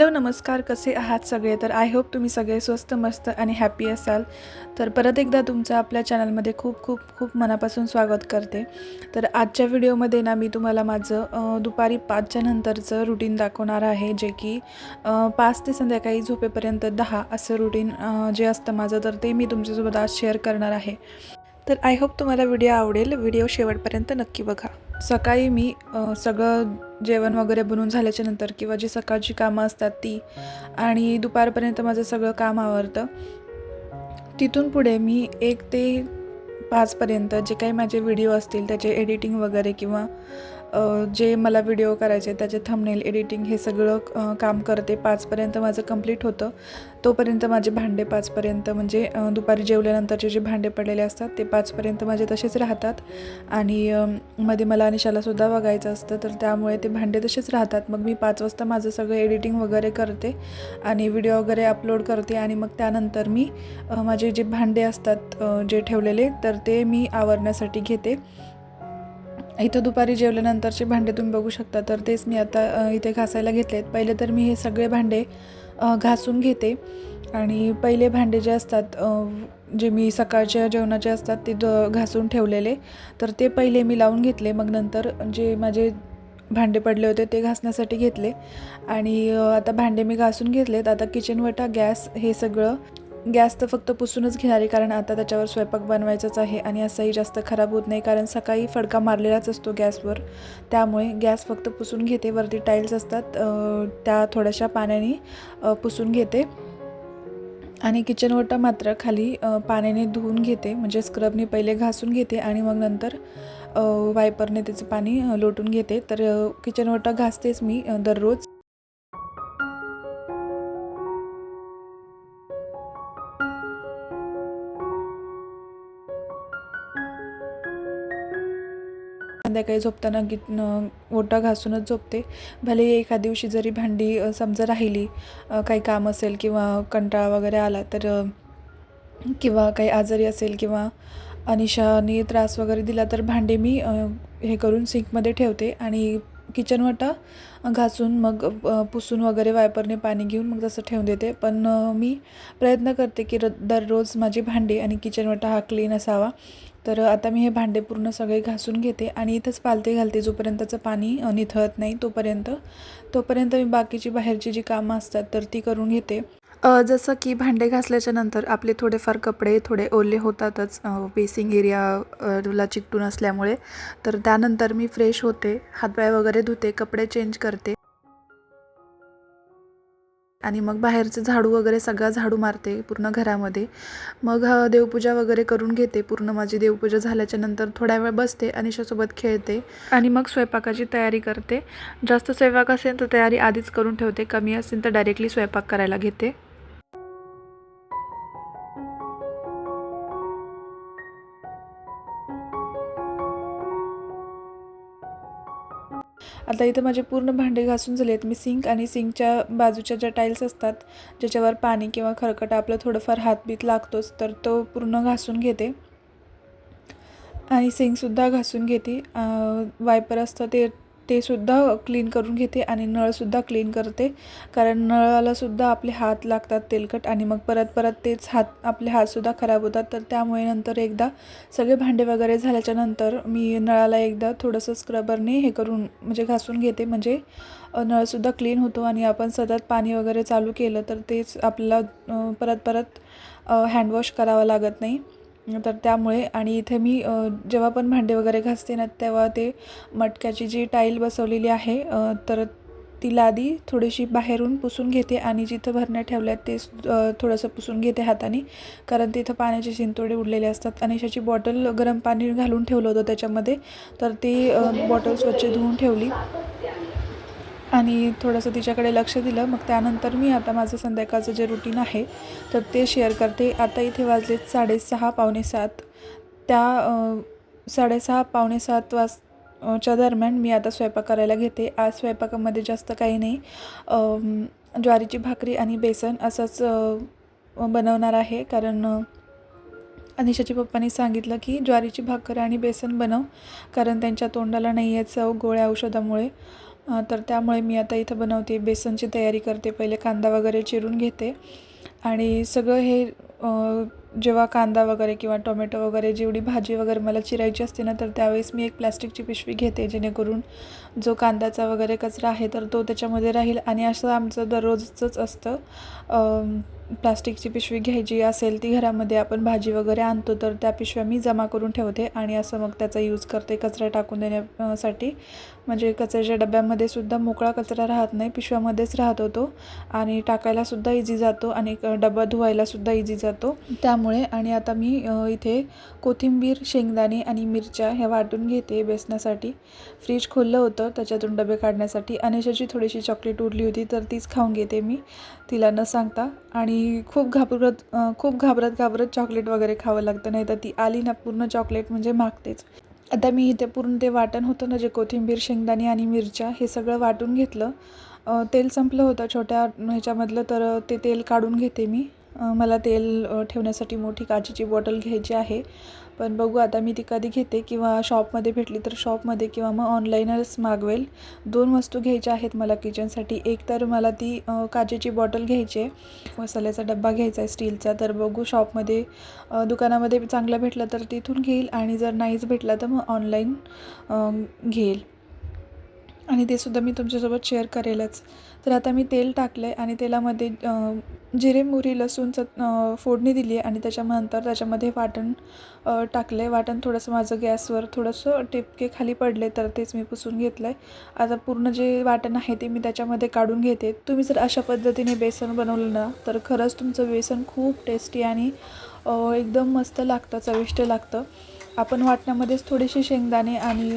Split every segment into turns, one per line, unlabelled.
Hello नमस्कार कसे आहात सगळे? तर आय होप तुम्ही सगळे स्वस्त मस्त आणि हॅपी असाल. तर परत एकदा तुमचं आपल्या चॅनलमध्ये खूप खूप खूप मनापासून स्वागत करते. तर आजच्या व्हिडिओमध्ये ना मी तुम्हाला माझं दुपारी पाचच्या नंतरचं रुटीन दाखवणार आहे जे की पाच ते संध्याकाळी झोपेपर्यंत दहा असं रुटीन जे असतं माझं तर ते मी तुमच्यासोबत आज शेअर करणार आहे. तर आय होप तुम्हाला व्हिडिओ आवडेल. व्हिडिओ शेवटपर्यंत नक्की बघा. सकाळी मी सगळं जेवण वगैरे बनवून झाल्याच्यानंतर किंवा जी सकाळची कामं असतात ती आणि दुपारपर्यंत माझं सगळं काम आवरतं तिथून पुढे मी एक ते पाचपर्यंत जे काही माझे व्हिडिओ असतील त्याचे एडिटिंग वगैरे किंवा जे मला व्हिडिओ करायचे त्याचे थंबनेल एडिटिंग हे सगळं काम करते. पाचपर्यंत माझं कंप्लीट होतं. तोपर्यंत माझे भांडे पाचपर्यंत म्हणजे दुपारी जेवल्यानंतरचे जे भांडे पडलेले असतात ते पाचपर्यंत माझे तसेच राहतात. आणि मध्ये मला अनिशालासुद्धा बघायचं असतं तर त्यामुळे ते भांडे तसेच राहतात. मग मी पाच वाजता माझं सगळं एडिटिंग वगैरे करते आणि व्हिडिओ वगैरे अपलोड करते. आणि मग त्यानंतर मी माझे जे भांडे असतात जे ठेवलेले तर ते मी आवरण्यासाठी घेते. इथं दुपारी जेवल्यानंतरचे भांडे तुम्ही बघू शकता. तर तेच मी आता इथे घासायला घेतले आहेत पहिले तर मी हे सगळे भांडे घासून घेते. आणि पहिले भांडे जे असतात जे मी सकाळच्या जेवणाचे असतात ते घासून ठेवलेले. तर ते पहिले मी लावून घेतले. मग नंतर जे माझे भांडे पडले होते ते घासण्यासाठी घेतले. आणि आता भांडे मी घासून घेतलेत. आता किचनवटा गॅस हे सगळं गॅस तर फक्त पुसूनच घेणार आहे कारण आता त्याच्यावर स्वयंपाक बनवायचाच आहे आणि असंही जास्त खराब होत नाही कारण सकाळी फडका मारलेलाच असतो गॅसवर. त्यामुळे गॅस फक्त पुसून घेते वरती टाईल्स असतात त्या थोड्याशा पाण्याने पुसून घेते. आणि किचन ओटा मात्र खाली पाण्याने धुवून घेते म्हणजे स्क्रबने पहिले घासून घेते आणि मग नंतर वायपरने त्याचं पाणी लोटून घेते. तर किचन ओटा घासतेच मी दररोज. संध्याकाळी झोपताना गीत ओटा घासूनच झोपते. भले एका दिवशी जरी भांडी समजा राहिली काही काम असेल किंवा कंटाळा वगैरे आला तर किंवा काही आजारी असेल किंवा अनिशाने त्रास वगैरे दिला तर भांडे मी हे करून सिंकमध्ये ठेवते आणि किचन वाटा घासून मग पुसून वगैरे वायपरने पाणी घेऊन मग तसं ठेवून देते. पण मी प्रयत्न करते की र दररोज माझी भांडी आणि किचन वाटा हा क्लीन असावा. तर आता मी हे भांडे पूर्ण सगळे घासून घेते आणि इथंच पालते घालते जोपर्यंतचं पाणी निथळत नाही तोपर्यंत. तोपर्यंत मी बाकीची बाहेरची जी कामं असतात तर ती करून घेते. जसं की भांडे घासल्याच्या नंतर आपले थोडेफार कपडे थोडे ओले होतातच बेसिंग एरियाला चिकटून असल्यामुळे. तर त्यानंतर मी फ्रेश होते हातपाय वगैरे धुते कपडे चेंज करते. आणि मग बाहेरचं झाडू वगैरे सगळा झाडू मारते पूर्ण घरामध्ये. मग देवपूजा वगैरे करून घेते पूर्ण माझी देवपूजा झाल्याच्यानंतर थोड्या वेळ बसते अनिशासोबत खेळते. आणि मग स्वयंपाकाची तयारी करते. जास्त स्वयंपाक असेल तर तयारी आधीच करून ठेवते. कमी असेल तर डायरेक्टली स्वयंपाक करायला घेते. आता इथं माझे पूर्ण भांडे घासून झाले आहेत. मी सिंक आणि सिंकच्या बाजूच्या ज्या टाईल्स असतात ज्याच्यावर पाणी किंवा खरकट आपलं थोडंफार हातबीत लागतोच तर तो पूर्ण घासून घेते. आणि सिंकसुद्धा घासून घेते. वायपर असतं ते ते सुद्धा क्लीन करून घेते आणि नळसुद्धा क्लीन करते. कारण नळालासुद्धा आपले हात लागतात तेलकट आणि मग परत परत तेच हात आपले हातसुद्धा खराब होतात. तर त्यामुळे नंतर एकदा सगळे भांडे वगैरे झाल्याच्यानंतर मी नळाला एकदा थोडंसं स्क्रबरने हे करून म्हणजे घासून घेते. म्हणजे नळसुद्धा क्लीन होतो आणि आपण सतत पाणी वगैरे चालू केलं तर तेच आपल्याला परत परत हँडवॉश करावं लागत नाही. तर त्यामुळे आणि इथे मी जेव्हा पण भांडे वगैरे घासते ना तेव्हा ते मटक्याची जी टाईल बसवलेली आहे तर तिला आधी थोडीशी बाहेरून पुसून घेते आणि जिथं भरण्या ठेवल्या आहेत ते सु- थोडंसं पुसून घेते हाताने कारण तिथं पाण्याचे शिंतोडे उडलेले असतात. आणि अनिशाची बॉटल गरम पाणी घालून ठेवलं होतं त्याच्यामध्ये तर ती बॉटल स्वच्छ धुवून ठेवली. आणि थोडंसं तिच्याकडे लक्ष दिलं. मग त्यानंतर मी आता माझं संध्याकाळचं जे रुटीन आहे तर ते शेअर करते. आता इथे वाजलेत साडेसहा पावणे सात. त्या साडेसहा पावणे सात वाज च्या दरम्यान मी आता स्वयंपाक करायला घेते. आज स्वयंपाकामध्ये जास्त काही नाही. ज्वारीची भाकरी आणि बेसन असंच बनवणार आहे. कारण अनिशाच्या पप्पांनी सांगितलं की ज्वारीची भाकर आणि बेसन बनव. कारण त्यांच्या तोंडाला नाही आहे चव गोळ्या औषधामुळे. तर त्यामुळे मी आता इथं बनवते बेसनची तयारी करते पहिले कांदा वगैरे चिरून घेते. आणि सगळं हे जेव्हा कांदा वगैरे किंवा टोमॅटो वगैरे जेवढी भाजी वगैरे मला चिरायची असते ना तर त्यावेळेस मी एक प्लॅस्टिकची पिशवी घेते जेणेकरून जो कांद्याचा वगैरे कचरा आहे तर तो त्याच्यामध्ये राहील. आणि असं आमचं दररोजचंच असतं प्लास्टिकची पिशवी घ्यायची असेल ती घरामध्ये आपण भाजी वगैरे आणतो तर त्या पिशव्या मी जमा करून ठेवते. आणि असं मग त्याचा यूज करते कचरा टाकून देण्यासाठी. म्हणजे कचऱ्याच्या डब्यामध्ये सुद्धा मोकळा कचरा राहत नाही पिशव्यामध्येच राहत होतो. आणि टाकायलासुद्धा इझी जातो आणि क- डबा धुवायलासुद्धा इझी जातो. त्यामुळे आणि आता मी इथे कोथिंबीर शेंगदाणे आणि मिरच्या ह्या वाटून घेते बेसनासाठी. फ्रीज खोललं होतं त्याच्यातून डबे काढण्यासाठी. अनेशाची थोडीशी चॉकलेट उरली होती तर तीच खाऊन घेते मी. तिला न सांगता. आणि खूप घाबरत खूप घाबरत घाबरत चॉकलेट वगैरे खावं लागतं नाही तर ती आली ना पूर्ण चॉकलेट म्हणजे मागतेच. आता मी इथे पूर्ण ते वाटण होतं ना जे कोथिंबीर शेंगदाणे आणि मिरच्या हे सगळं वाटून घेतलं. तेल संपलं होतं छोट्या ह्याच्यामधलं तर ते तेल काढून घेते मी. मला तेल ठेवण्यासाठी मोठी काचेची बॉटल घ्यायची आहे. पण बघू आता मी ती कधी घेते किंवा शॉपमध्ये भेटली तर शॉपमध्ये किंवा मग ऑनलाईनच मागवेल. दोन वस्तू घ्यायच्या आहेत मला किचनसाठी. एक तर मला ती काचेची बॉटल घ्यायची आहे. मसाल्याचा डब्बा घ्यायचा आहे स्टीलचा. तर बघू शॉपमध्ये दुकानामध्ये चांगला भेटला तर तिथून घेईल आणि जर नाहीच भेटला तर मग ऑनलाईन घेईल. आणि ते सुद्धा मी तुमच्यासोबत शेअर करेलच. तर आता मी तेल टाकलं आहे आणि तेलामध्ये जिरे मोहरी लसूणचं फोडणी दिली आहे आणि त्याच्यानंतर त्याच्यामध्ये वाटण टाकलं आहे वाटण थोडंसं माझं गॅसवर थोडंसं टिपके खाली पडले तर तेच मी पुसून घेतलं आहे आता पूर्ण जे वाटण आहे ते मी त्याच्यामध्ये काढून घेते. तुम्ही जर अशा पद्धतीने बेसन बनवलं ना तर खरंच तुमचं बेसन खूप टेस्टी आणि एकदम मस्त लागतं चविष्ट लागतं. आपण वाटण्यामध्येच थोडेसे शेंगदाणे आणि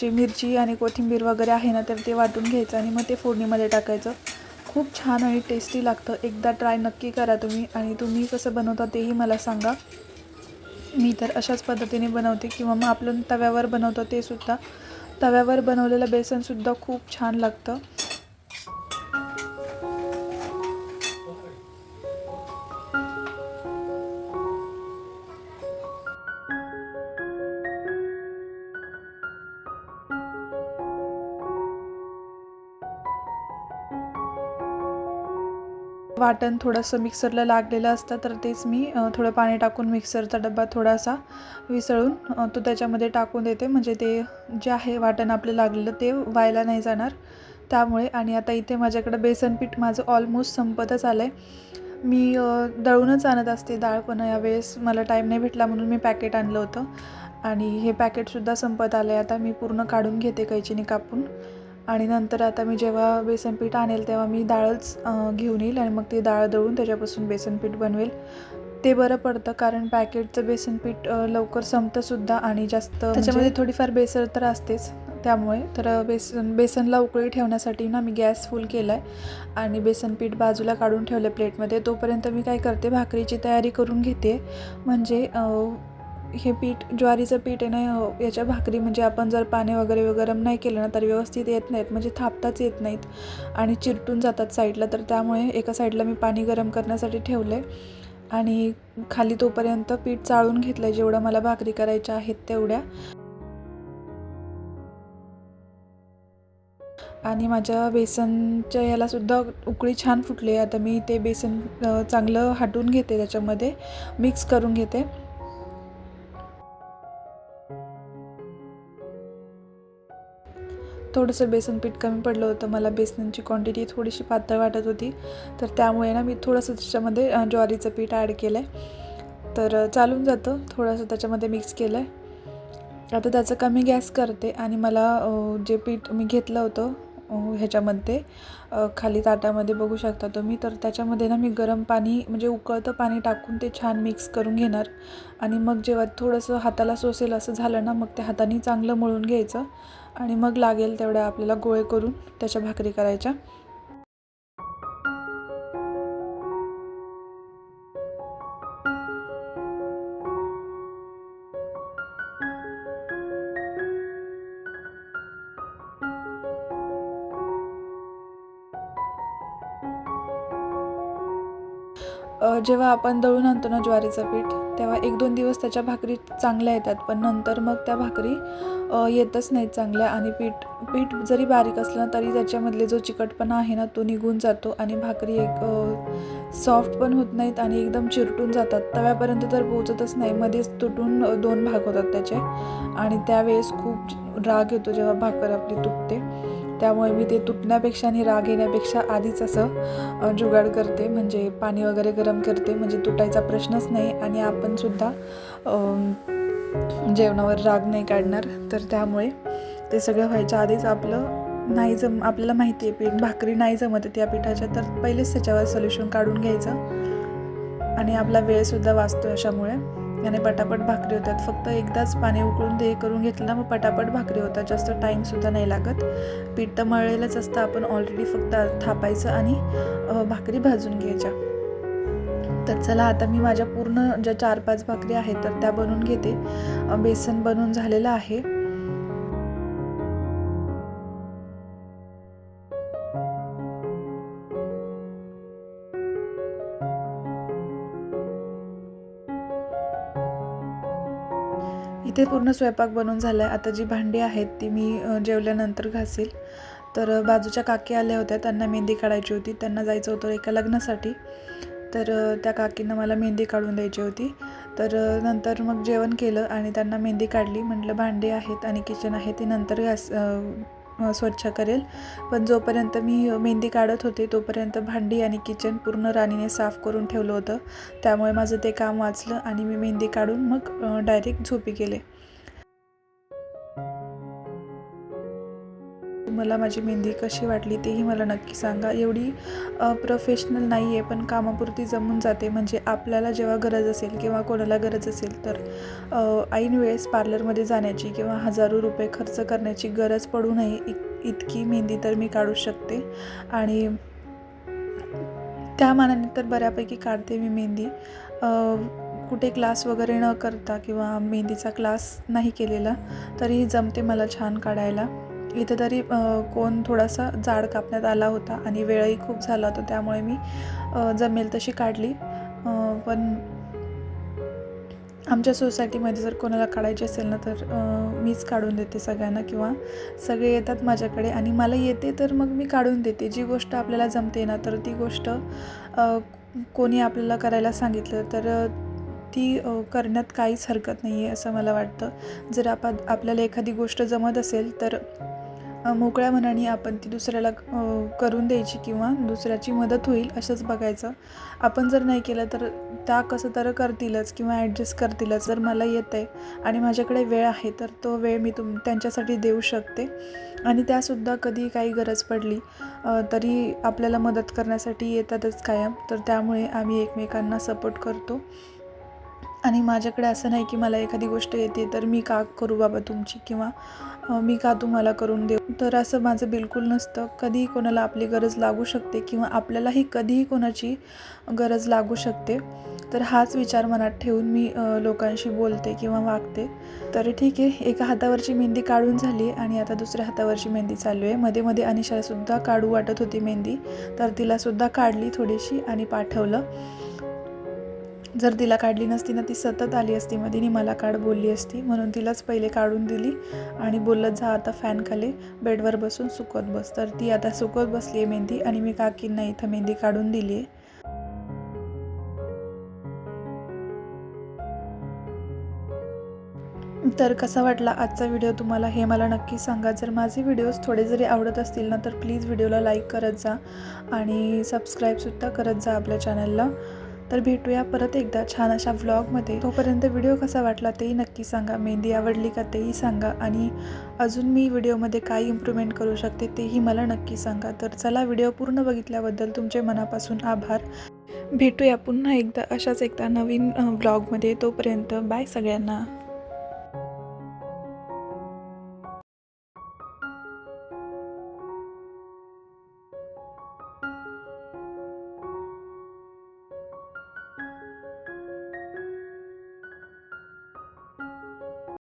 जे मिरची आणि कोथिंबीर वगैरे आहे ना तर ते वाटून घ्यायचं आणि मग ते फोडणीमध्ये टाकायचं. खूप छान आणि टेस्टी लागतं. एकदा ट्राय नक्की करा तुम्ही आणि तुम्ही कसं बनवता तेही मला सांगा. मी तर अशाच पद्धतीने बनवते किंवा मग आपलं तव्यावर बनवतो ते सुद्धा. तव्यावर बनवलेलं बेसनसुद्धा खूप छान लागतं. वाटण थोडंसं मिक्सरला लागलेलं असतं तर तेच मी थोडं पाणी टाकून मिक्सरचा डब्बा थोडासा विसळून तो त्याच्यामध्ये टाकून देते. म्हणजे ते जे आहे वाटण आपलं लागलेलं ते व्हायला नाही जाणार. त्यामुळे आणि आता इथे माझ्याकडं बेसन पीठ माझं ऑलमोस्ट संपतच आलं आहे मी दळूनच आणत असते डाळ पण यावेळेस मला टाईम नाही भेटला म्हणून मी पॅकेट आणलं होतं. आणि हे पॅकेटसुद्धा संपत आलं आहे आता मी पूर्ण काढून घेते कैचीने कापून. आणि नंतर आता मी जेव्हा बेसन पीठ आणेल तेव्हा मी डाळच घेऊन येईल आणि मग ती डाळ दळून त्याच्यापासून बेसन पीठ बनवेल. ते बरं पडतं कारण पॅकेटचं बेसन पीठ लवकर संपतंसुद्धा आणि जास्त म्हणजे त्याच्यामध्ये थोडीफार बेसर तर असतेच त्यामुळे. तर बेसन बेसनला उकळी ठेवण्यासाठी ना मी गॅस फुल केला आहे आणि बेसन पीठ बाजूला काढून ठेवलं प्लेटमध्ये. तोपर्यंत मी काय करते भाकरीची तयारी करून घेते. म्हणजे हे पीठ ज्वारीचं पीठ आहे ना याच्या भाकरी म्हणजे आपण जर पाणी वगैरे गरम नाही केलं ना तर व्यवस्थित येत नाहीत म्हणजे थापताच येत नाहीत आणि चिरटून जातात साईडला तर त्यामुळे एका साईडला मी पाणी गरम करण्यासाठी ठेवलं आहे आणि खाली तोपर्यंत पीठ चाळून घेतलं आहे जेवढं मला भाकरी करायच्या आहेत तेवढ्या. आणि माझ्या बेसनच्या यालासुद्धा उकळी छान फुटली आहे. आता मी ते बेसन चांगलं हाटून घेते त्याच्यामध्ये मिक्स करून घेते. थोडंसं बेसन पीठ कमी पडलं होतं. मला बेसनची क्वांटिटी थोडीशी पातळ वाटत होती. तर त्यामुळे ना मी थोडंसं त्याच्यामध्ये ज्वारीचं पीठ ॲड केलं आहे तर चालून जातं. थोडंसं त्याच्यामध्ये मिक्स केलं आहे आता त्याचं कमी गॅस करते आणि मला जे पीठ मी घेतलं होतं ह्याच्यामध्ये खाली ताटामध्ये बघू शकता तुम्ही. तर त्याच्यामध्ये ना मी गरम पाणी म्हणजे उकळतं पाणी टाकून ते छान मिक्स करून घेणार. आणि मग जेव्हा थोडंसं हाताला सोसेल असं झालं ना मग ते हाताने चांगलं मळून घ्यायचं. आणि मग लागेल तेवढ्या आपल्याला गोळे करून त्याच्या भाकरी करायच्या. जेव्हा आपण दळून आणतो ना ज्वारीचं पीठ तेव्हा एक दोन दिवस त्याच्या भाकरी चांगल्या येतात. पण नंतर मग त्या भाकरी येतच नाहीत चांगल्या आणि पीठ पीठ जरी बारीक असलं तरी त्याच्यामधले जो चिकटपणा आहे ना तो निघून जातो आणि भाकरी एक सॉफ्ट पण होत नाहीत आणि एकदम चिरटून जातात. तव्यापर्यंत तर पोहोचतच नाही. मध्येच तुटून दोन भाग होतात त्याचे. आणि त्यावेळेस खूप राग येतो जेव्हा भाकर आपली तुटते. त्यामुळे मी ते तुटण्यापेक्षा आणि राग येण्यापेक्षा आधीच असं जुगाड करते. म्हणजे पाणी वगैरे गरम करते. म्हणजे तुटायचा प्रश्नच नाही. आणि आपणसुद्धा जेवणावर राग नाही काढणार. तर त्यामुळे ते सगळं व्हायच्या आधीच आपलं नाही जम आपल्याला माहिती आहे पीठ. भाकरी नाही जमत आहे त्या पिठाच्या. तर पहिलेच त्याच्यावर सोल्युशन काढून घ्यायचं. आणि आपला वेळसुद्धा वाचतो अशामुळे. याने पटापट भाकरी होतात. फक्त एकदाच पाणी उकळून ते करून घेतलं ना मग पटापट भाकरी होतात. जास्त टाईमसुद्धा नाही लागत. पीठ तर मळलेलंच असतं. आपण ऑलरेडी फक्त थापायचं आणि भाकरी भाजून घ्यायच्या. तर चला आता मी माझ्या पूर्ण ज्या चार पाच भाकरी आहेत तर त्या बनवून घेते. बेसन बनवून झालेलं आहे. इथे पूर्ण स्वयंपाक बनवून झाला आहे आता जी भांडी आहेत ती मी जेवल्यानंतर घासेल. तर बाजूच्या काकी आल्या होत्या. त्यांना मेहंदी काढायची होती. त्यांना जायचं होतं एका लग्नासाठी. तर त्या काकीनं मला मेहंदी काढून द्यायची होती. तर नंतर मग जेवण केलं आणि त्यांना मेहंदी काढली. म्हटलं भांडी आहेत आणि किचन आहे. ते नंतर घास स्वच्छ करेल. पण जोपर्यंत मी मेहंदी काढत होते तोपर्यंत भांडी आणि किचन पूर्ण राणीने साफ करून ठेवलं होतं. त्यामुळे माझं ते काम वाचलं आणि मी मेहंदी काढून मग डायरेक्ट झोपी गेले. मला माझी मेहंदी कशी वाटली तेही मला नक्की सांगा. एवढी प्रोफेशनल नाही आहे पण कामापुरती जमून जाते. म्हणजे आपल्याला जेव्हा गरज असेल किंवा कोणाला गरज असेल तर ऐन वेळेस पार्लरमध्ये जाण्याची किंवा हजारो रुपये खर्च करण्याची गरज पडू नये. इत इतकी मेहंदी तर मी काढू शकते. आणि त्या मानाने तर बऱ्यापैकी काढते मी मेहंदी. कुठे क्लास वगैरे न करता किंवा मेहंदीचा क्लास नाही केलेला तरी जमते मला छान काढायला. इथं तरी कोण थोडासा जाड कापण्यात आला होता आणि वेळही खूप झाला होता त्यामुळे मी जमेल तशी काढली. पण आमच्या सोसायटीमध्ये जर कोणाला काढायची असेल ना तर मीच काढून देते सगळ्यांना किंवा सगळे येतात माझ्याकडे आणि मला येते तर मग मी काढून देते. जी गोष्ट आपल्याला जमते ना तर ती गोष्ट कोणी आपल्याला करायला सांगितलं तर ती करण्यात काहीच हरकत नाही आहे असं मला वाटतं. जर आपण आपल्याला एखादी गोष्ट जमत असेल तर मोकळ्या मनाने आपण ती दुसऱ्याला करून द्यायची किंवा दुसऱ्याची मदत होईल असंच बघायचं. आपण जर नाही केलं तर त्या कसं तर करतीलच किंवा ॲडजस्ट करतीलच. जर मला येतं आहे आणि माझ्याकडे वेळ आहे तर तो वेळ मी तुम त्यांच्यासाठी देऊ शकते. आणि त्यासुद्धा कधी काही गरज पडली तरी आपल्याला मदत करण्यासाठी येतातच कायम. तर त्यामुळे आम्ही एकमेकांना सपोर्ट करतो. आणि माझ्याकडे असं नाही की मला एखादी गोष्ट येते तर मी का करू बाबा तुमची किंवा मी का तुम्हाला करून देऊ? तर असं माझं बिलकुल नसतं. कधीही कोणाला आपली गरज लागू शकते किंवा आपल्यालाही कधीही कोणाची गरज लागू शकते. तर हाच विचार मनात ठेवून मी लोकांशी बोलते किंवा वागते. तर ठीक आहे एका हातावरची मेहंदी काढून झाली आणि आता दुसऱ्या हातावरची मेहंदी चालू आहे. मध्ये मध्ये अनिशालासुद्धा काढू वाटत होती मेहंदी तर तिलासुद्धा काढली थोडीशी आणि पाठवलं. जर तिला काढली नसती ना ती सतत आली असती मधीने मला काढ बोलली असती. म्हणून तिलाच पहिले काढून दिली आणि बोलत जा आता फॅन खाली बेडवर बसून सुकत बस. तर ती आता सुकत बसली आहे मेहंदी आणि मी काकींना इथं मेहंदी काढून दिली आहे तर कसा वाटला आजचा व्हिडिओ तुम्हाला हे मला नक्की सांगा. जर माझे व्हिडिओज थोडे जरी आवडत असतील ना तर प्लीज व्हिडिओला लाईक करत जा आणि सबस्क्राईबसुद्धा करत जा आपल्या चॅनलला. तर भेटूया परत एकदा छान अशा व्लॉगमध्ये तोपर्यंत व्हिडिओ कसा वाटला तेही नक्की सांगा. मेहंदी आवडली का तेही सांगा. आणि अजून मी व्हिडिओमध्ये काय इम्प्रूव्हमेंट करू शकते तेही मला नक्की सांगा. तर चला व्हिडिओ पूर्ण बघितल्याबद्दल तुमचे मनापासून आभार. भेटूया पुन्हा एकदा अशाच एकदा नवीन व्लॉगमध्ये तोपर्यंत बाय सगळ्यांना.